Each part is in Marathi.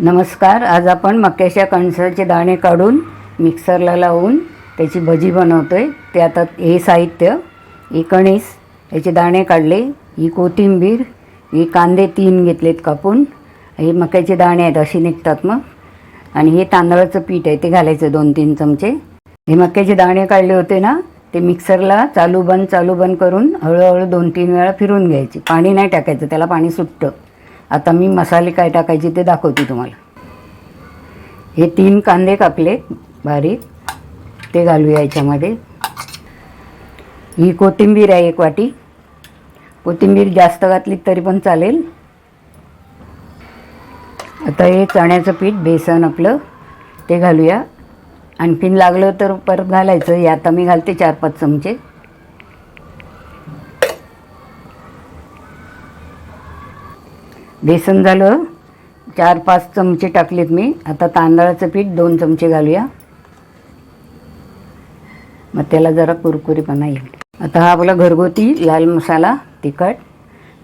नमस्कार आज आपण मक्याच्या कणसाचे दाणे काढून मिक्सरला लावून त्याची भजी बनवतो आहे ते आता हे साहित्य ही कणीस याचे दाणे काढले ही कोथिंबीर ही कांदे तीन घेतलेत कापून. हे मक्याचे दाणे आहेत असे निघतात मग. आणि हे तांदळाचं पीठ आहे ते घालायचं दोन तीन चमचे. हे मक्याचे दाणे काढले होते ना ते मिक्सरला चालू बंद चालू बंद करून हळूहळू दोन तीन वेळा फिरून घ्यायचे. पाणी नाही टाकायचं त्याला पाणी सुटतं. आता मी मसाले काय टाकायचे ते दाखवते तुम्हाला. हे तीन कांदे कापले बारीक. ते घालूया याच्यामध्ये. ही कोथिंबीर आहे एक वाटी. कोथिंबीर जास्त घातली तरी पण चालेल. आता हे चण्याचं पीठ बेसन आपलं ते घालूया. आणखीन लागलं तर परत घालायचं. हे आता मी घालते चार पाच चमचे. बेसन झालं चार पाच चमचे टाकलेत मी. आता तांदळाचं पीठ दोन चमचे घालूया. मग त्याला जरा कुरकुरीपणा येईल. आता हा आपला घरगुती लाल मसाला तिखट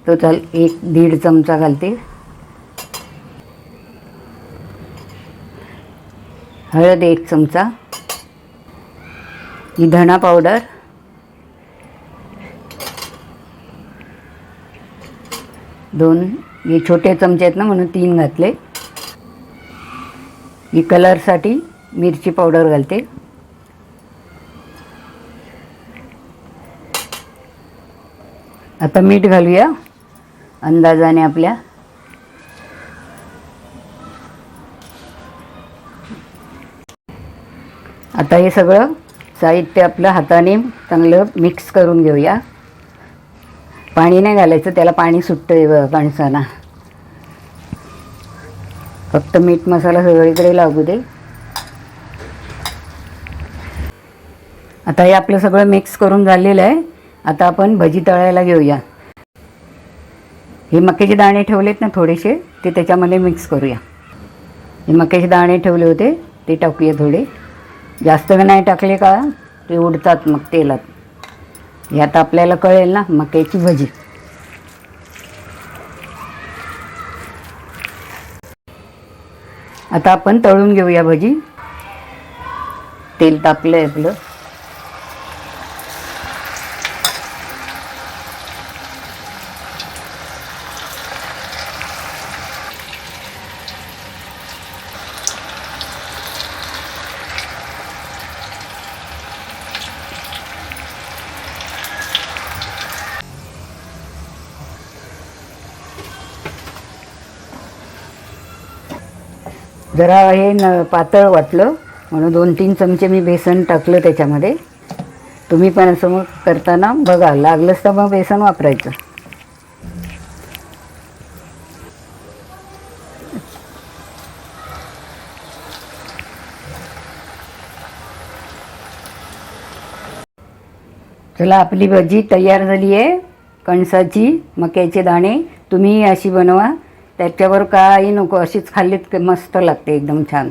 तो चाल एक दीड चमचा घालते. हळद एक चमचा. ही धणा पावडर. दोन हे छोटे चमचे आहेत ना म्हणून तीन घातले. ही कलरसाठी मिरची पावडर घालते. आता मीठ घालूया. अंदाजाने आपल्या. आता हे सगळं साहित्य आपलं हाताने चांगलं मिक्स करून घेऊया. पाणी नाही घालायचं त्याला पाणी सुटतं आहे फक्त मीठ मसाला सगळीकडे लागू दे. आता हे आपलं सगळं मिक्स करून झालेलं आहे. आता आपण भजी तळायला घेऊया. हे मक्याचे दाणे ठेवलेत ना थोडेसे ते त्याच्यामध्ये मिक्स करूया. हे मक्याचे दाणे ठेवले होते ते टाकूया थोडे. जास्त नाही टाकले का ते उडतात मग तेलात. यात आपल्याला कळेल ना मक्याची भजी. आता आपण तळून घेऊया भजी. तेल तापलं आहे आपलं. जरा हे न पातळ वाटलं म्हणून दोन तीन चमचे मी बेसन टाकलं त्याच्यामध्ये. तुम्ही पण असं मग करताना बघा लागलंच तर मग बेसन वापरायचं. चला आपली भजी तयार झाली आहे. कणसाची मक्याचे दाणे तुम्ही अशी बनवा. त्याच्यावर काही नको अशीच खाल्लीत की मस्त लागते एकदम छान.